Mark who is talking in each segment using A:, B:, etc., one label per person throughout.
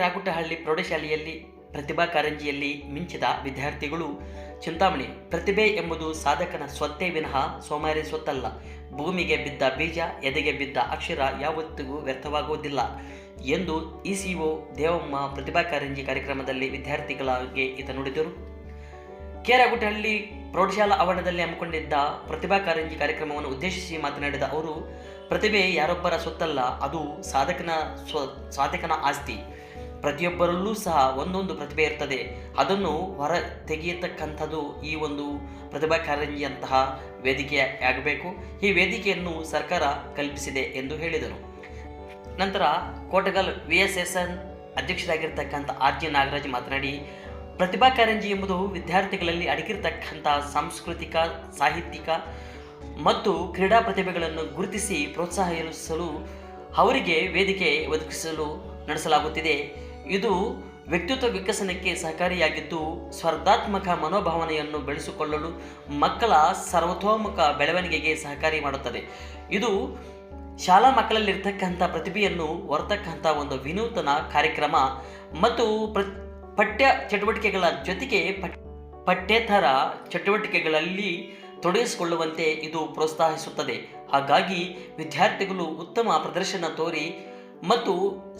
A: ರಾಗುಟಹಳ್ಳಿ ಪ್ರೌಢಶಾಲೆಯಲ್ಲಿ ಪ್ರತಿಭಾ ಕಾರಂಜಿಯಲ್ಲಿ ಮಿಂಚಿದ ವಿದ್ಯಾರ್ಥಿಗಳು, ಚಿಂತಾಮಣಿ, ಪ್ರತಿಭೆ ಎಂಬುದು ಸಾಧಕನ ಸ್ವತ್ತೇ ವಿನಃ ಸೋಮಾರಿ ಸ್ವತ್ತಲ್ಲ. ಭೂಮಿಗೆ ಬಿದ್ದ ಬೀಜ, ಎದೆಗೆ ಬಿದ್ದ ಅಕ್ಷರ ಯಾವತ್ತಿಗೂ ವ್ಯರ್ಥವಾಗುವುದಿಲ್ಲ ಎಂದು ಇಸಿಒ ದೇವಮ್ಮ ಪ್ರತಿಭಾ ಕಾರಂಜಿ ಕಾರ್ಯಕ್ರಮದಲ್ಲಿ ವಿದ್ಯಾರ್ಥಿಗಳಿಗೆ ಈತ ನುಡಿದರು. ಕೇರಗುಟ್ಟಹಳ್ಳಿ ಪ್ರೌಢಶಾಲಾ ಆವರಣದಲ್ಲಿ ಹಮ್ಮಿಕೊಂಡಿದ್ದ ಪ್ರತಿಭಾ ಕಾರಂಜಿ ಕಾರ್ಯಕ್ರಮವನ್ನು ಉದ್ದೇಶಿಸಿ ಮಾತನಾಡಿದ ಅವರು, ಪ್ರತಿಭೆ ಯಾರೊಬ್ಬರ ಸ್ವತ್ತಲ್ಲ, ಅದು ಸಾಧಕನ ಸ್ವ, ಸಾಧಕನ ಆಸ್ತಿ. ಪ್ರತಿಯೊಬ್ಬರಲ್ಲೂ ಸಹ ಒಂದೊಂದು ಪ್ರತಿಭೆ ಇರ್ತದೆ. ಅದನ್ನು ಹೊರ ತೆಗೆಯತಕ್ಕಂಥದ್ದು ಈ ಒಂದು ಪ್ರತಿಭಾ ಕಾರಂಜಿಯಂತಹ ವೇದಿಕೆ ಆಗಬೇಕು. ಈ ವೇದಿಕೆಯನ್ನು ಸರ್ಕಾರ ಕಲ್ಪಿಸಿದೆ ಎಂದು ಹೇಳಿದರು. ನಂತರ Kotagal V S S N ಅಧ್ಯಕ್ಷರಾಗಿರ್ತಕ್ಕಂಥ R G Nagaraj ಮಾತನಾಡಿ, ಪ್ರತಿಭಾ ಕಾರಂಜಿ ಎಂಬುದು ವಿದ್ಯಾರ್ಥಿಗಳಲ್ಲಿ ಅಡಗಿರ್ತಕ್ಕಂಥ ಸಾಂಸ್ಕೃತಿಕ, ಸಾಹಿತ್ಯಿಕ ಮತ್ತು ಕ್ರೀಡಾ ಪ್ರತಿಭೆಗಳನ್ನು ಗುರುತಿಸಿ ಪ್ರೋತ್ಸಾಹಿಸಲು ಅವರಿಗೆ ವೇದಿಕೆ ಒದಗಿಸಲು ನಡೆಸಲಾಗುತ್ತಿದೆ. ಇದು ವ್ಯಕ್ತಿತ್ವ ವಿಕಸನಕ್ಕೆ ಸಹಕಾರಿಯಾಗಿದ್ದು ಸ್ಪರ್ಧಾತ್ಮಕ ಮನೋಭಾವನೆಯನ್ನು ಬೆಳೆಸಿಕೊಳ್ಳಲು ಮಕ್ಕಳ ಸರ್ವತೋಮುಖ ಬೆಳವಣಿಗೆಗೆ ಸಹಕಾರಿ ಮಾಡುತ್ತದೆ. ಇದು ಶಾಲಾ ಮಕ್ಕಳಲ್ಲಿರ್ತಕ್ಕಂಥ ಪ್ರತಿಭೆಯನ್ನು ಹೊರತಕ್ಕಂಥ ಒಂದು ವಿನೂತನ ಕಾರ್ಯಕ್ರಮ ಮತ್ತು ಪ್ರ, ಪಠ್ಯ ಚಟುವಟಿಕೆಗಳ ಜೊತೆಗೆ ಪಠ್, ಪಠ್ಯೇತರ ಚಟುವಟಿಕೆಗಳಲ್ಲಿ ತೊಡಗಿಸಿಕೊಳ್ಳುವಂತೆ ಇದು ಪ್ರೋತ್ಸಾಹಿಸುತ್ತದೆ. ಹಾಗಾಗಿ ವಿದ್ಯಾರ್ಥಿಗಳು ಉತ್ತಮ ಪ್ರದರ್ಶನ ತೋರಿ ಮತ್ತು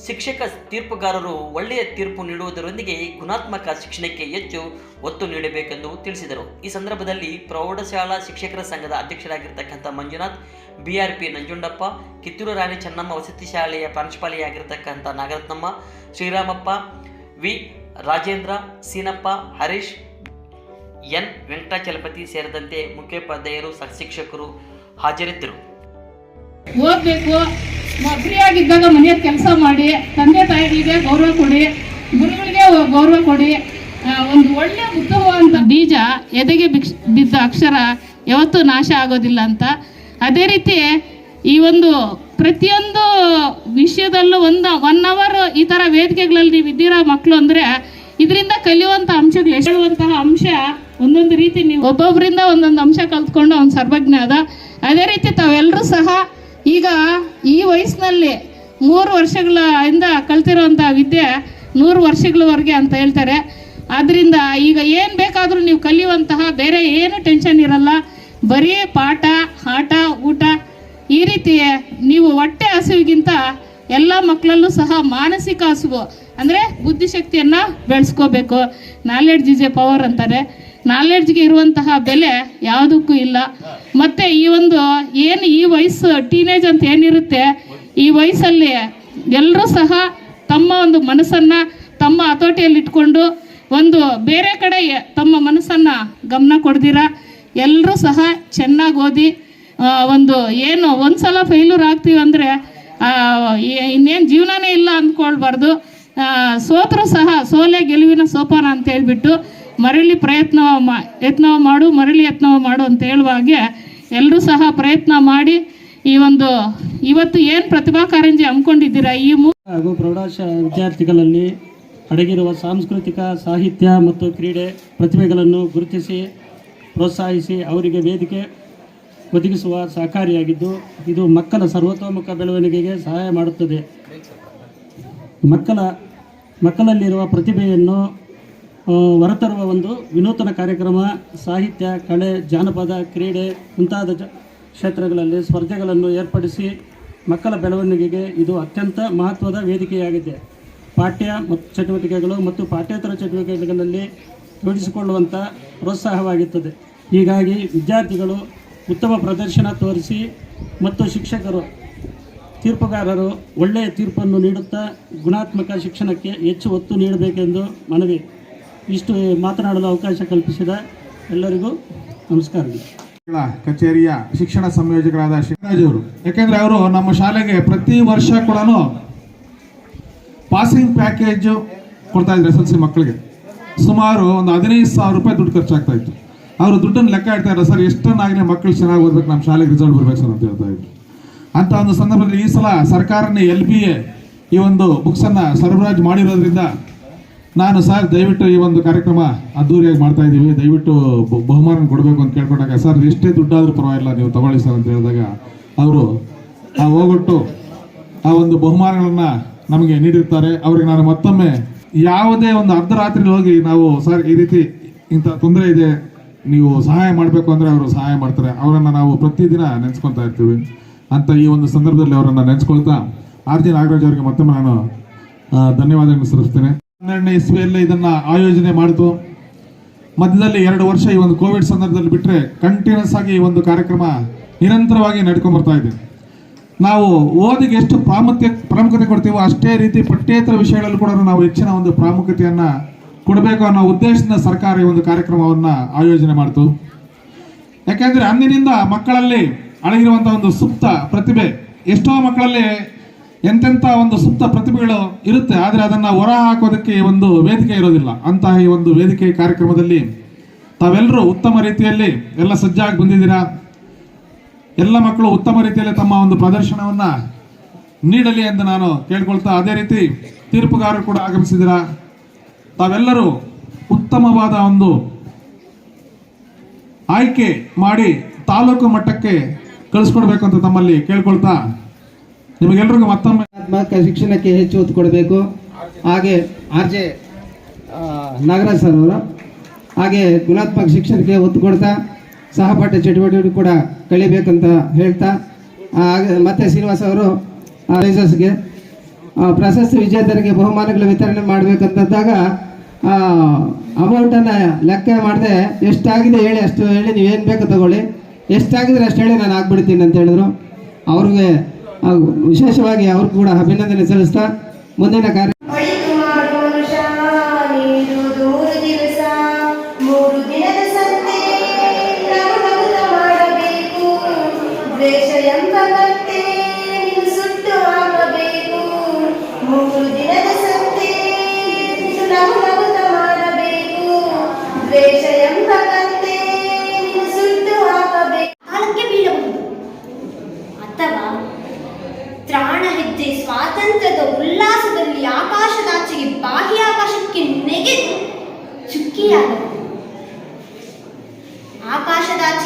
A: ಶಿಕ್ಷಕ ತೀರ್ಪುಗಾರರು ಒಳ್ಳೆಯ ತೀರ್ಪು ನೀಡುವುದರೊಂದಿಗೆ ಗುಣಾತ್ಮಕ ಶಿಕ್ಷಣಕ್ಕೆ ಹೆಚ್ಚು ಒತ್ತು ನೀಡಬೇಕೆಂದು ತಿಳಿಸಿದರು. ಈ ಸಂದರ್ಭದಲ್ಲಿ ಪ್ರೌಢಶಾಲಾ ಶಿಕ್ಷಕರ ಸಂಘದ ಅಧ್ಯಕ್ಷರಾಗಿರ್ತಕ್ಕಂಥ ಮಂಜುನಾಥ್, ಬಿಆರ್ಪಿ ನಂಜುಂಡಪ್ಪ, ಕಿತ್ತೂರು ರಾಣಿ ಚೆನ್ನಮ್ಮ ವಸತಿ ಶಾಲೆಯ ಪ್ರಾಂಶುಪಾಲಿಯಾಗಿರ್ತಕ್ಕಂಥ ನಾಗರತ್ನಮ್ಮ, ಶ್ರೀರಾಮಪ್ಪ, ವಿ. ರಾಜೇಂದ್ರ, ಸೀನಪ್ಪ, ಹರೀಶ್, ಎನ್. ವೆಂಕಟಾಚಲಪತಿ ಸೇರಿದಂತೆ ಮುಖ್ಯೋಪಾಧ್ಯಾಯರು ಶಿಕ್ಷಕರು ಹಾಜರಿದ್ದರು.
B: ಫ್ರೀ ಮನೆಯ ಕೆಲಸ ಮಾಡಿ, ತಂದೆ ತಾಯಿಗಳಿಗೆ ಗೌರವ ಕೊಡಿ, ಗುರುಗಳಿಗೆ ಗೌರವ ಕೊಡಿ ಒಂದು ಒಳ್ಳೆ ಉತ್ತಮವಾದಂಥ ಬೀಜ ಎದೆಗೆ ಬಿದ್ದ ಅಕ್ಷರ ಯಾವತ್ತೂ ನಾಶ ಆಗೋದಿಲ್ಲ ಅಂತ. ಅದೇ ರೀತಿ ಈ ಒಂದು ಪ್ರತಿಯೊಂದು ವಿಷಯದಲ್ಲೂ ಒಂದು ಒನ್ ಅವರ್ ಈ ಥರ ವೇದಿಕೆಗಳಲ್ಲಿ ನೀವು ಇದ್ದೀರಾ ಮಕ್ಕಳು ಅಂದರೆ ಇದರಿಂದ ಕಲಿಯುವಂಥ ಅಂಶಗಳು ಹೇಳುವಂತಹ ಅಂಶ ಒಂದೊಂದು ರೀತಿ ನೀವು ಒಬ್ಬೊಬ್ಬರಿಂದ ಒಂದೊಂದು ಅಂಶ ಕಲ್ತ್ಕೊಂಡು ಅವ್ನು ಸರ್ವಜ್ಞ ಅದ. ಅದೇ ರೀತಿ ತಾವೆಲ್ಲರೂ ಸಹ ಈಗ ಈ ವಯಸ್ಸಿನಲ್ಲಿ ಮೂರು ವರ್ಷಗಳ ಇಂದ ಕಲ್ತಿರೋಂಥ ವಿದ್ಯೆ ನೂರು ವರ್ಷಗಳವರೆಗೆ ಅಂತ ಹೇಳ್ತಾರೆ. ಆದ್ದರಿಂದ ಈಗ ಏನು ಬೇಕಾದರೂ ನೀವು ಕಲಿಯುವಂತಹ ಬೇರೆ ಏನು ಟೆನ್ಷನ್ ಇರಲ್ಲ. ಬರೀ ಪಾಠ, ಆಟ, ಊಟ ಈ ರೀತಿ ನೀವು ಹೊಟ್ಟೆ ಹಸುವಿಗಿಂತ ಎಲ್ಲ ಮಕ್ಕಳಲ್ಲೂ ಸಹ ಮಾನಸಿಕ ಹಸುವು ಅಂದರೆ ಬುದ್ಧಿಶಕ್ತಿಯನ್ನು ಬೆಳೆಸ್ಕೋಬೇಕು. ನಾಲೆಡ್ಜ್ ಇಸ್ ಎ ಪವರ್ ಅಂತಾರೆ. ನಾಲೆಡ್ಜ್ಗೆ ಇರುವಂತಹ ಬೆಲೆ ಯಾವುದಕ್ಕೂ ಇಲ್ಲ. ಮತ್ತೆ ಈ ಒಂದು ಏನು ಈ ವಯಸ್ಸು ಟೀನೇಜ್ ಅಂತ ಏನಿರುತ್ತೆ, ಈ ವಯಸ್ಸಲ್ಲಿ ಎಲ್ಲರೂ ಸಹ ತಮ್ಮ ಒಂದು ಮನಸ್ಸನ್ನು ತಮ್ಮ ಹತೋಟಿಯಲ್ಲಿ ಇಟ್ಕೊಂಡು ಒಂದು ಬೇರೆ ಕಡೆ ತಮ್ಮ ಮನಸ್ಸನ್ನು ಗಮನ ಕೊಡ್ದಿರ. ಎಲ್ಲರೂ ಸಹ ಚೆನ್ನಾಗಿ ಓದಿ ಒಂದು ಏನು ಒಂದು ಸಲ ಫೇಲ್ಯೂರ್ ಆಗ್ತೀವಿ ಅಂದರೆ ಇನ್ನೇನು ಜೀವನನೇ ಇಲ್ಲ ಅಂದ್ಕೊಳ್ಬಾರ್ದು. ಸೋತರೂ ಸಹ ಸೋಲೆ ಗೆಲುವಿನ ಸೋಪಾನ ಅಂತ ಹೇಳ್ಬಿಟ್ಟು ಮರಳಿ ಪ್ರಯತ್ನ ಮಾ, ಯತ್ನ ಮಾಡು, ಮರಳಿ ಯತ್ನ ಮಾಡು ಅಂತ ಹೇಳುವ ಹಾಗೆ ಎಲ್ಲರೂ ಸಹ ಪ್ರಯತ್ನ ಮಾಡಿ ಈ ಒಂದು ಇವತ್ತು ಏನು ಪ್ರತಿಭಾ ಕಾರಂಜಿ ಹಮ್ಮಿಕೊಂಡಿದ್ದೀರಾ? ಈ
C: ಹಾಗೂ ಪ್ರೌಢಶಾಲಾ ವಿದ್ಯಾರ್ಥಿಗಳಲ್ಲಿ ಅಡಗಿರುವ ಸಾಂಸ್ಕೃತಿಕ, ಸಾಹಿತ್ಯ ಮತ್ತು ಕ್ರೀಡೆ ಪ್ರತಿಭೆಗಳನ್ನು ಗುರುತಿಸಿ, ಪ್ರೋತ್ಸಾಹಿಸಿ ಅವರಿಗೆ ವೇದಿಕೆ ಒದಗಿಸುವ ಸಹಕಾರಿಯಾಗಿದ್ದು, ಇದು ಮಕ್ಕಳ ಸರ್ವತೋಮುಖ ಬೆಳವಣಿಗೆಗೆ ಸಹಾಯ ಮಾಡುತ್ತದೆ. ಮಕ್ಕಳ, ಮಕ್ಕಳಲ್ಲಿರುವ ಪ್ರತಿಭೆಯನ್ನು ಹೊರತರುವ ಒಂದು ವಿನೂತನ ಕಾರ್ಯಕ್ರಮ, ಸಾಹಿತ್ಯ, ಕಲೆ, ಜಾನಪದ, ಕ್ರೀಡೆ ಮುಂತಾದ ಕ್ಷೇತ್ರಗಳಲ್ಲಿ ಸ್ಪರ್ಧೆಗಳನ್ನು ಏರ್ಪಡಿಸಿ ಮಕ್ಕಳ ಬೆಳವಣಿಗೆಗೆ ಇದು ಅತ್ಯಂತ ಮಹತ್ವದ ವೇದಿಕೆಯಾಗಿದೆ. ಪಾಠ್ಯ ಮತ್ತು ಚಟುವಟಿಕೆಗಳು ಮತ್ತು ಪಾಠ್ಯೇತರ ಚಟುವಟಿಕೆಗಳಲ್ಲಿ ತೊಡಿಸಿಕೊಳ್ಳುವಂಥ ಪ್ರೋತ್ಸಾಹವಾಗಿರುತ್ತದೆ ಹೀಗಾಗಿ ವಿದ್ಯಾರ್ಥಿಗಳು ಉತ್ತಮ ಪ್ರದರ್ಶನ ತೋರಿಸಿ ಮತ್ತು ಶಿಕ್ಷಕರು, ತೀರ್ಪುಗಾರರು ಒಳ್ಳೆಯ ತೀರ್ಪನ್ನು ನೀಡುತ್ತಾ ಗುಣಾತ್ಮಕ ಶಿಕ್ಷಣಕ್ಕೆ ಹೆಚ್ಚು ಒತ್ತು ನೀಡಬೇಕೆಂದು ಮನವಿ. ಇಷ್ಟು ಮಾತನಾಡಲು ಅವಕಾಶ ಕಲ್ಪಿಸಿದ ಎಲ್ಲರಿಗೂ ನಮಸ್ಕಾರಗಳು
D: ಗಳ ಕಚೇರಿಯ ಶಿಕ್ಷಣ ಸಂಯೋಜಕರಾದ ಶಿವರಾಜ್ ಅವರು ಯಾಕೆಂದ್ರೆ ಅವರು ನಮ್ಮ ಶಾಲೆಗೆ ಪ್ರತಿ ವರ್ಷ ಕೂಡ ಪಾಸಿಂಗ್ ಪ್ಯಾಕೇಜ್ ಕೊಡ್ತಾ ಇದ್ರು ಎಸ್ ಎಲ್ ಸಿ ಮಕ್ಕಳಿಗೆ. ಸುಮಾರು ಒಂದು ಹದಿನೈದು ಸಾವಿರ ರೂಪಾಯಿ ದುಡ್ಡು ಖರ್ಚಾಗ್ತಾ ಇತ್ತು. ಅವರು ದುಡ್ಡನ್ನು ಲೆಕ್ಕ ಇಡ್ತಾ ಇದ್ದಾರೆ ಸರ್, ಎಷ್ಟನ್ನಾಗಲಿ ಮಕ್ಕಳು ಚೆನ್ನಾಗಿ ಓದ್ಬೇಕು ನಮ್ಮ ಶಾಲೆಗೆ ರಿಸಲ್ಟ್ ಬರ್ಬೇಕು ಸರ್, ಅಂತ ಹೇಳ್ತಾ ಇದ್ರು. ಅಂತ ಒಂದು ಸಂದರ್ಭದಲ್ಲಿ ಈ ಸಲ ಸರ್ಕಾರನೇ ಎಲ್ ಬಿ ಎ ಈ ಒಂದು ಬುಕ್ಸನ್ನು ಸರಬರಾಜು ಮಾಡಿರೋದ್ರಿಂದ ನಾನು ಸರ್, ದಯವಿಟ್ಟು ಈ ಒಂದು ಕಾರ್ಯಕ್ರಮ ಅದ್ದೂರಿಯಾಗಿ ಮಾಡ್ತಾ ಇದ್ದೀವಿ. ದಯವಿಟ್ಟು ಬಹುಮಾನ ಕೊಡಬೇಕು ಅಂತ ಕೇಳ್ಕೊಂಡಾಗ, ಸರ್ ಎಷ್ಟೇ ದುಡ್ಡಾದರೂ ಪರವಾಗಿಲ್ಲ, ನೀವು ತಗೊಳ್ಳಿ ಸರ್ ಅಂತ ಹೇಳಿದಾಗ ಅವರು ಆ ಹೋಗೊಟ್ಟು ಆ ಒಂದು ಬಹುಮಾನಗಳನ್ನ ನಮಗೆ ನೀಡಿರ್ತಾರೆ. ಅವ್ರಿಗೆ ನಾನು ಮತ್ತೊಮ್ಮೆ ಯಾವುದೇ ಒಂದು ಅರ್ಧರಾತ್ರಿ ಹೋಗಿ ನಾವು, ಸರ್, ಈ ರೀತಿ ಇಂಥ ತೊಂದರೆ ಇದೆ, ನೀವು ಸಹಾಯ ಮಾಡಬೇಕು ಅಂದರೆ ಅವರು ಸಹಾಯ ಮಾಡ್ತಾರೆ. ಅವರನ್ನು ನಾವು ಪ್ರತಿದಿನ ನೆನೆಸ್ಕೊತಾ ಇರ್ತೀವಿ. ಅಂತ ಈ ಒಂದು ಸಂದರ್ಭದಲ್ಲಿ ಅವರನ್ನು ನೆನೆಸ್ಕೊಳ್ತಾ ಆರ್ ಜಿ ನಾಗರಾಜ್ ಅವರಿಗೆ ಮತ್ತೊಮ್ಮೆ ನಾನು ಧನ್ಯವಾದಗಳನ್ನು ಸಲ್ಲಿಸ್ತೇನೆ. ಹನ್ನೆರಡನೇ ಇಸ್ವಿಯಲ್ಲೇ ಇದನ್ನ ಆಯೋಜನೆ ಮಾಡಿತು ಮಧ್ಯದಲ್ಲಿ ಎರಡು ವರ್ಷ ಈ ಒಂದು ಕೋವಿಡ್ ಸಂದರ್ಭದಲ್ಲಿ ಬಿಟ್ಟರೆ ಕಂಟಿನ್ಯೂಸ್ ಆಗಿ ಈ ಒಂದು ಕಾರ್ಯಕ್ರಮ ನಿರಂತರವಾಗಿ ನಡ್ಕೊಂಡು ಬರ್ತಾ ಇದೆ. ನಾವು ಓದಿಗೆ ಎಷ್ಟು ಪ್ರಾಮುಖ್ಯ, ಪ್ರಾಮುಖ್ಯತೆ ಕೊಡ್ತೀವೋ ಅಷ್ಟೇ ರೀತಿ ಪಠ್ಯೇತರ ವಿಷಯಗಳಲ್ಲೂ ಕೂಡ ನಾವು ಹೆಚ್ಚಿನ ಒಂದು ಪ್ರಾಮುಖ್ಯತೆಯನ್ನು ಕೊಡಬೇಕು ಅನ್ನೋ ಉದ್ದೇಶದಿಂದ ಸರ್ಕಾರ ಈ ಒಂದು ಕಾರ್ಯಕ್ರಮವನ್ನು ಆಯೋಜನೆ ಮಾಡಿತು. ಯಾಕೆಂದರೆ ಅಂದಿನಿಂದ ಮಕ್ಕಳಲ್ಲಿ ಅಳಗಿರುವಂಥ ಒಂದು ಸುಪ್ತ ಪ್ರತಿಭೆ ಎಷ್ಟೋ ಮಕ್ಕಳಲ್ಲಿ ಎಂತೆಂಥ ಒಂದು ಸುಪ್ತ ಪ್ರತಿಭೆಗಳು ಇರುತ್ತೆ, ಆದರೆ ಅದನ್ನ ಹೊರ ಹಾಕೋದಕ್ಕೆ ಒಂದು ವೇದಿಕೆ ಇರೋದಿಲ್ಲ. ಅಂತಹ ಈ ಒಂದು ವೇದಿಕೆ ಕಾರ್ಯಕ್ರಮದಲ್ಲಿ ತಾವೆಲ್ಲರೂ ಉತ್ತಮ ರೀತಿಯಲ್ಲಿ ಎಲ್ಲ ಸಜ್ಜಾಗಿ ಬಂದಿದ್ದೀರಾ? ಎಲ್ಲ ಮಕ್ಕಳು ಉತ್ತಮ ರೀತಿಯಲ್ಲಿ ತಮ್ಮ ಒಂದು ಪ್ರದರ್ಶನವನ್ನ ನೀಡಲಿ ಎಂದು ನಾನು ಕೇಳ್ಕೊಳ್ತಾ ಅದೇ ರೀತಿ ತೀರ್ಪುಗಾರರು ಕೂಡ ಆಗಮಿಸಿದ್ದೀರಾ? ತಾವೆಲ್ಲರೂ ಉತ್ತಮವಾದ ಒಂದು ಆಯ್ಕೆ ಮಾಡಿ ತಾಲೂಕು ಮಟ್ಟಕ್ಕೆ ಕಳಿಸ್ಕೊಡ್ಬೇಕು ಅಂತ ತಮ್ಮಲ್ಲಿ ಕೇಳ್ಕೊಳ್ತಾ ನಿಮಗೆಲ್ಲರಿಗೂ ಮತ್ತೊಮ್ಮೆ
E: ಶಿಕ್ಷಣಕ್ಕೆ ಹೆಚ್ಚು ಒತ್ತು ಕೊಡಬೇಕು. ಹಾಗೆ ಆರ್ ಜೆ ನಾಗರಾಜ್ ಸರ್ ಅವರು ಹಾಗೆ ಗುಣಾತ್ಮಕ ಶಿಕ್ಷಣಕ್ಕೆ ಒತ್ತು ಕೊಡ್ತಾ, ಸಹಪಾಠ ಚಟುವಟಿಕೆ ಕೂಡ ಕಳಿಬೇಕಂತ ಹೇಳ್ತಾ ಹಾಗೆ ಮತ್ತೆ ಶ್ರೀನಿವಾಸ್ ಅವರು ರೈಸರ್ಸ್ಗೆ ಪ್ರಶಸ್ತಿ ವಿಜೇತರಿಗೆ ಬಹುಮಾನಗಳ ವಿತರಣೆ ಮಾಡಬೇಕಂತಂದಾಗ ಅಮೌಂಟನ್ನು ಲೆಕ್ಕ ಮಾಡದೆ ಎಷ್ಟಾಗಿದೆ ಹೇಳಿ ಅಷ್ಟು ಹೇಳಿ ನೀವೇನು ಬೇಕೋ ತಗೊಳ್ಳಿ. ಎಷ್ಟಾಗಿದ್ರೆ ಅಷ್ಟು ಹೇಳಿ ನಾನು ಆಗ್ಬಿಡ್ತೀನಿ ಅಂತ ಹೇಳಿದ್ರು. ಅವ್ರಿಗೆ ಆ, ವಿಶೇಷವಾಗಿ ಅವ್ರಿಗೂ ಕೂಡ ಅಭಿನಂದನೆ ಸಲ್ಲಿಸ್ತಾ ಮುಂದಿನ ಕಾರ್ಯ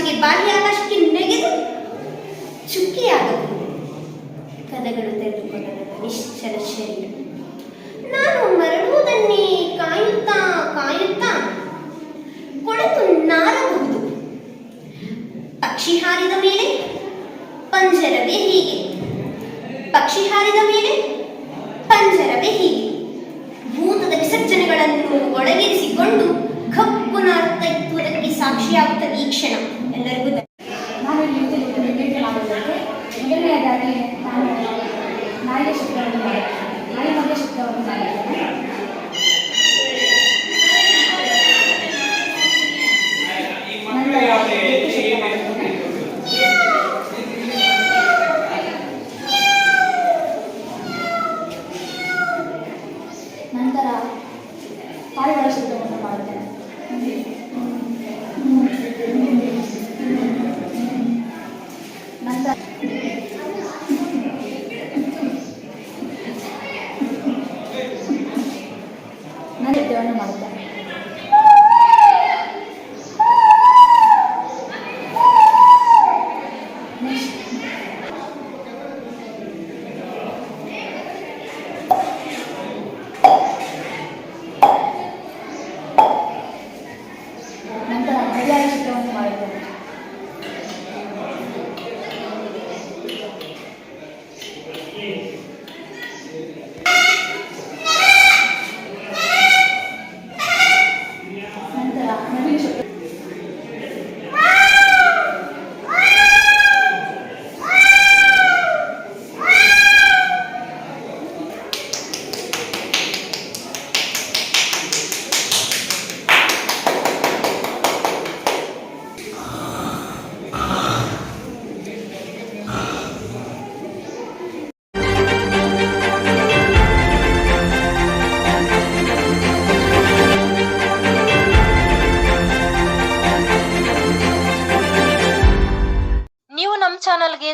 F: ಆಕಾಶದಾಚೆಗೆ ಬಾಹ್ಯಾಕಾಶಕ್ಕೆ ನೆಗೆದು ಚುಕ್ಕಿಯಾಗಬಹುದು ಕದಗಳು ತೆರೆದುಕೊಂಡ ನಿಶ್ಚಲ ಶರೀರ. ನಾನು ಮರಳುವುದನ್ನೇ ಕಾಯುತ್ತಾ ಕಾಯುತ್ತಾ ಕೊಳೆತು ನಾರಬಹುದು. ಪಕ್ಷಿ ಹಾರಿದ ಮೇಲೆ ಪಂಜರವೇ ಹೀಗೆ. ಪಕ್ಷಿ ಹಾರಿದ ಮೇಲೆ ಪಂಜರವೇ ಹೀಗೆ. ಭೂತದ ವಿಸರ್ಜನೆಗಳನ್ನು ಒಳಗಿರಿಸಿಕೊಂಡು ಕಪ್ಪು ನಾಡ್ತಾ ಇರುವುದಕ್ಕೆ ಸಾಕ್ಷಿಯಾಗುತ್ತದೆ ಈ ಕ್ಷಣ. ಎಲ್ಲರಿಗೂ ಧನ್ಯವಾದ.
G: ನಾನು ಇಲ್ಲಿ ಭೇಟಿ ಮಾಡೋದಕ್ಕೆ ಮೊದಲನೆಯದಾಗಿ ನಾನು ನಾಯಿಗೆ ಶಬ್ದವನ್ನು